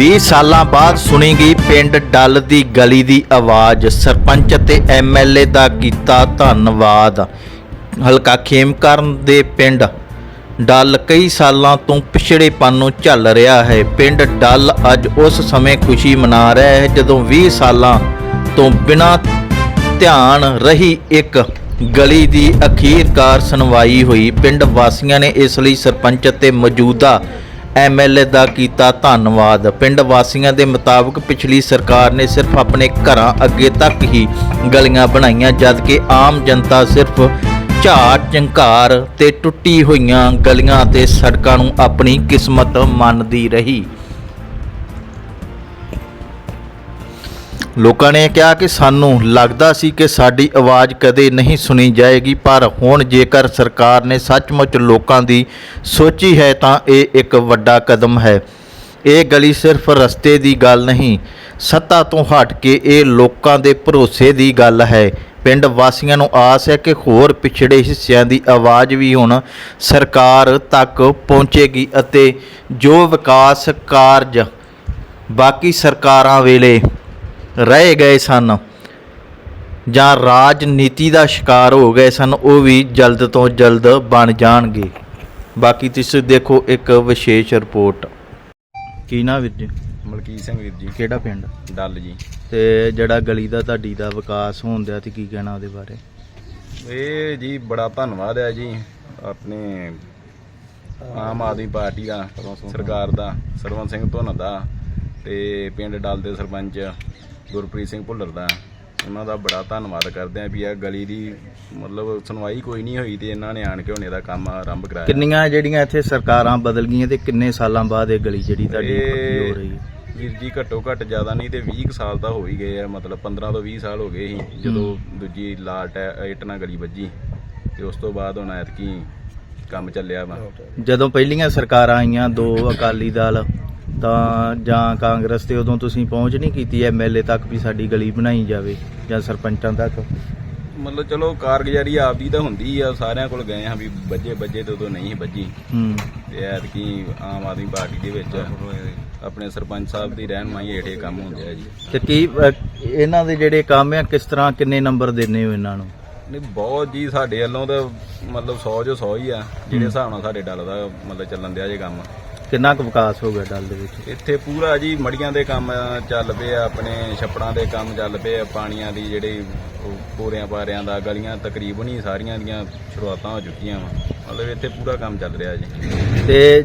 20 ਸਾਲਾਂ ਬਾਅਦ ਸੁਣੀ ਗਈ ਪਿੰਡ ਡੱਲ ਦੀ ਗਲੀ ਦੀ ਆਵਾਜ਼। ਸਰਪੰਚ ਅਤੇ ਐਮਐਲਏ ਦਾ ਕੀਤਾ ਧੰਨਵਾਦ। ਹਲਕਾ ਖੇਮਕਰਨ ਦੇ ਪਿੰਡ ਡੱਲ ਕਈ ਸਾਲਾਂ ਤੋਂ ਪਿਛੜੇਪਨ ਨੂੰ ਝੱਲ ਰਿਹਾ ਹੈ। ਪਿੰਡ ਡੱਲ ਅੱਜ ਉਸ ਸਮੇਂ ਖੁਸ਼ੀ ਮਨਾ ਰਿਹਾ ਹੈ ਜਦੋਂ 20 ਸਾਲਾਂ ਤੋਂ ਬਿਨਾਂ ਧਿਆਨ ਰਹੀ ਇੱਕ ਗਲੀ ਦੀ ਅਖੀਰਕਾਰ ਸੁਣਵਾਈ ਹੋਈ। ਪਿੰਡ ਵਾਸੀਆਂ ਨੇ ਇਸ ਲਈ ਸਰਪੰਚ ਅਤੇ ਮੌਜੂਦਾ ਐਮਐਲਏ ਦਾ ਕੀਤਾ ਧੰਨਵਾਦ। ਪਿੰਡ ਵਾਸੀਆਂ ਦੇ ਮੁਤਾਬਕ ਪਿਛਲੀ ਸਰਕਾਰ ਨੇ ਸਿਰਫ ਆਪਣੇ ਘਰਾਂ ਅੱਗੇ ਤੱਕ ਹੀ ਗਲੀਆਂ ਬਣਾਈਆਂ, ਜਦਕਿ ਆਮ ਜਨਤਾ ਸਿਰਫ ਝਾੜ, ਝੰਕਾਰ ਤੇ ਟੁੱਟੀ ਹੋਈਆਂ ਗਲੀਆਂ ਤੇ ਸੜਕਾਂ ਨੂੰ ਆਪਣੀ ਕਿਸਮਤ ਮੰਨਦੀ ਰਹੀ। ਲੋਕਾਂ ਨੇ ਕਿਹਾ ਕਿ ਸਾਨੂੰ ਲੱਗਦਾ ਸੀ ਕਿ ਸਾਡੀ ਆਵਾਜ਼ ਕਦੇ ਨਹੀਂ ਸੁਣੀ ਜਾਏਗੀ, ਪਰ ਹੁਣ ਜੇਕਰ ਸਰਕਾਰ ਨੇ ਸੱਚਮੁੱਚ ਲੋਕਾਂ ਦੀ ਸੋਚੀ ਹੈ ਤਾਂ ਇਹ ਇੱਕ ਵੱਡਾ ਕਦਮ ਹੈ। ਇਹ ਗਲੀ ਸਿਰਫ ਰਸਤੇ ਦੀ ਗੱਲ ਨਹੀਂ, ਸੱਤਾ ਤੋਂ ਹਟ ਕੇ ਇਹ ਲੋਕਾਂ ਦੇ ਭਰੋਸੇ ਦੀ ਗੱਲ ਹੈ। ਪਿੰਡ ਵਾਸੀਆਂ ਨੂੰ ਆਸ ਹੈ ਕਿ ਹੋਰ ਪਿਛੜੇ ਹਿੱਸਿਆਂ ਦੀ ਆਵਾਜ਼ ਵੀ ਹੁਣ ਸਰਕਾਰ ਤੱਕ ਪਹੁੰਚੇਗੀ ਅਤੇ ਜੋ ਵਿਕਾਸ ਕਾਰਜ ਬਾਕੀ ਸਰਕਾਰਾਂ ਵੇਲੇ ਰਹਿ ਗਏ ਸਨ। ਜਾਂ ਰਾਜਨੀਤੀ ਦਾ ਸ਼ਿਕਾਰ ਹੋ ਗਏ ਸਨ ਉਹ ਵੀ ਜਲਦ ਤੋਂ ਜਲਦ ਬਣ ਜਾਣਗੇ। ਬਾਕੀ ਤੁਸੀਂ ਦੇਖੋ ਇੱਕ ਵਿਸ਼ੇਸ਼ ਰਿਪੋਰਟ। ਕੀ ਨਾ ਵੀਰ ਜੀ? ਮਲਕੀਤ ਸਿੰਘ ਵੀਰ ਜੀ। ਕਿਹੜਾ ਪਿੰਡ? ਡੱਲ ਜੀ। ਤੇ ਜਿਹੜਾ ਗਲੀ ਦਾ ਤੁਹਾਡੀ ਦਾ ਵਿਕਾਸ ਹੋਣ ਦਿਆ ਤੇ ਕੀ ਕਹਿਣਾ ਉਹਦੇ ਬਾਰੇ? ਇਹ ਜੀ ਬੜਾ ਧੰਨਵਾਦ ਹੈ ਜੀ। ਆਪਣੇ ਆਮ ਆਦਮੀ ਪਾਰਟੀ ਦਾ ਸਰਕਾਰ ਦਾ ਸਰਵਨ ਸਿੰਘ ਧੁੰਨ ਦਾ ਤੇ ਪਿੰਡ ਡੱਲ ਦੇ ਸਰਪੰਚ ਗੁਰਪ੍ਰੀਤ ਸਿੰਘ ਭੁੱਲਰ ਦਾ। ਉਹਨਾਂ ਦਾ ਬੜਾ ਧੰਨਵਾਦ ਕਰਦੇ ਆ ਵੀ ਇਹ ਗਲੀ ਦੀ ਮਤਲਬ ਸੁਣਵਾਈ ਕੋਈ ਨਹੀਂ ਹੋਈ ਤੇ ਇਹਨਾਂ ਨੇ ਆਣ ਕੇ ਹੁਣ ਇਹਦਾ ਕੰਮ ਆਰੰਭ ਕਰਾਇਆ। ਕਿੰਨੀਆਂ ਜਿਹੜੀਆਂ ਇੱਥੇ ਸਰਕਾਰਾਂ ਬਦਲ ਗਈਆਂ ਤੇ ਕਿੰਨੇ ਸਾਲਾਂ ਬਾਅਦ ਇਹ ਗਲੀ ਜਿਹੜੀ ਤੁਹਾਡੀ ਪੱਕੀ ਹੋ ਰਹੀ ਹੈ? ਵੀਰ ਜੀ ਘੱਟੋ ਘੱਟ ਜ਼ਿਆਦਾ ਨਹੀਂ ਤੇ 20 ਕੁ ਸਾਲ ਤਾਂ ਹੋ ਹੀ ਗਏ ਆ ਮਤਲਬ 15 ਤੋਂ 20 ਸਾਲ ਹੋ ਗਏ ਸੀ ਜਦੋਂ ਦੂਜੀ ਲਾਲ ਟੈ- ਇੱਟ ਨਾਲ ਗਲੀ ਵੱਜੀ ਤੇ ਉਸ ਤੋਂ ਬਾਅਦ ਹੁਣ ਐਤਕੀ ਕੰਮ ਚੱਲਿਆ ਵਾ। ਜਦੋਂ ਪਹਿਲੀਆਂ ਸਰਕਾਰਾਂ ਆਈਆਂ ਦੋ ਅਕਾਲੀ ਦਲ ਤਾਂ ਜਾਂ ਕਾਂਗਰਸ ਤੇ ਉਦੋਂ ਤੁਸੀਂ ਪਹੁੰਚ ਨਹੀਂ ਕੀਤੀ ਐਮਐਲਏ ਤੱਕ ਵੀ ਸਾਡੀ ਗਲੀ ਬਣਾਈ ਜਾਵੇ ਜਾਂ ਸਰਪੰਚਾਂ ਤੱਕ? ਮਤਲਬ ਚਲੋ ਕਾਰਗੁਜ਼ਾਰੀ ਆਪਦੀ ਤਾਂ ਹੁੰਦੀ ਆ ਸਾਰਿਆਂ ਕੋਲ ਗਏ ਆ ਵੀ ਵੱਜੇ ਵੱਜੇ ਤੇ ਉਦੋਂ ਨਹੀਂ ਵੱਜੀ। ਹੂੰ। ਤੇ ਐਤਕੀ ਆਮ ਆਦਮੀ ਪਾਰਟੀ ਦੇ ਵਿੱਚ ਆਪਣੇ ਸਰਪੰਚ ਸਾਹਿਬ ਦੀ ਰਹਿਨਮਾਈ ਹੇਠ ਕੰਮ ਹੁੰਦੇ ਆ ਜੀ। ਤੇ ਕੀ ਇਹਨਾਂ ਦੇ ਜਿਹੜੇ ਕੰਮ ਆ ਕਿਸ ਤਰ੍ਹਾਂ ਕਿੰਨੇ ਨੰਬਰ ਦਿੰਨੇ ਹੋ ਇਹਨਾਂ ਨੂੰ? ਨਹੀਂ ਬਹੁਤ ਜੀ ਸਾਡੇ ਵੱਲੋਂ ਤਾਂ ਮਤਲਬ 100 ਜੋ 100 ਹੀ ਆ ਜਿਹੜੇ ਹਿਸਾਬ ਨਾਲ ਸਾਡੇ ਡੱਲ ਦਾ ਮਤਲਬ ਚੱਲਣ ਦਿਆ ਜੇ ਕੰਮ। ਕਿੰਨਾ ਕੁ ਵਿਕਾਸ ਹੋ ਗਿਆ ਡੱਲ ਦੇ ਵਿੱਚ? ਇੱਥੇ ਪੂਰਾ ਜੀ ਮੜੀਆਂ ਦੇ ਕੰਮ ਚੱਲ ਪਏ ਆ ਆਪਣੇ ਛੱਪੜਾਂ ਦੇ ਕੰਮ ਚੱਲ ਪਏ ਆ ਪਾਣੀਆਂ ਦੀ ਜਿਹੜੇ ਪੂਰਿਆਂ ਪਾਰਿਆਂ ਦਾ ਗਲੀਆਂ ਤਕਰੀਬਨ ਹੀ ਸਾਰੀਆਂ ਦੀਆਂ ਸ਼ੁਰੂਆਤਾਂ ਹੋ ਚੁੱਕੀਆਂ ਵਾ। ਮਤਲਬ ਇੱਥੇ ਪੂਰਾ ਕੰਮ ਚੱਲ ਰਿਹਾ ਜੀ। ਤੇ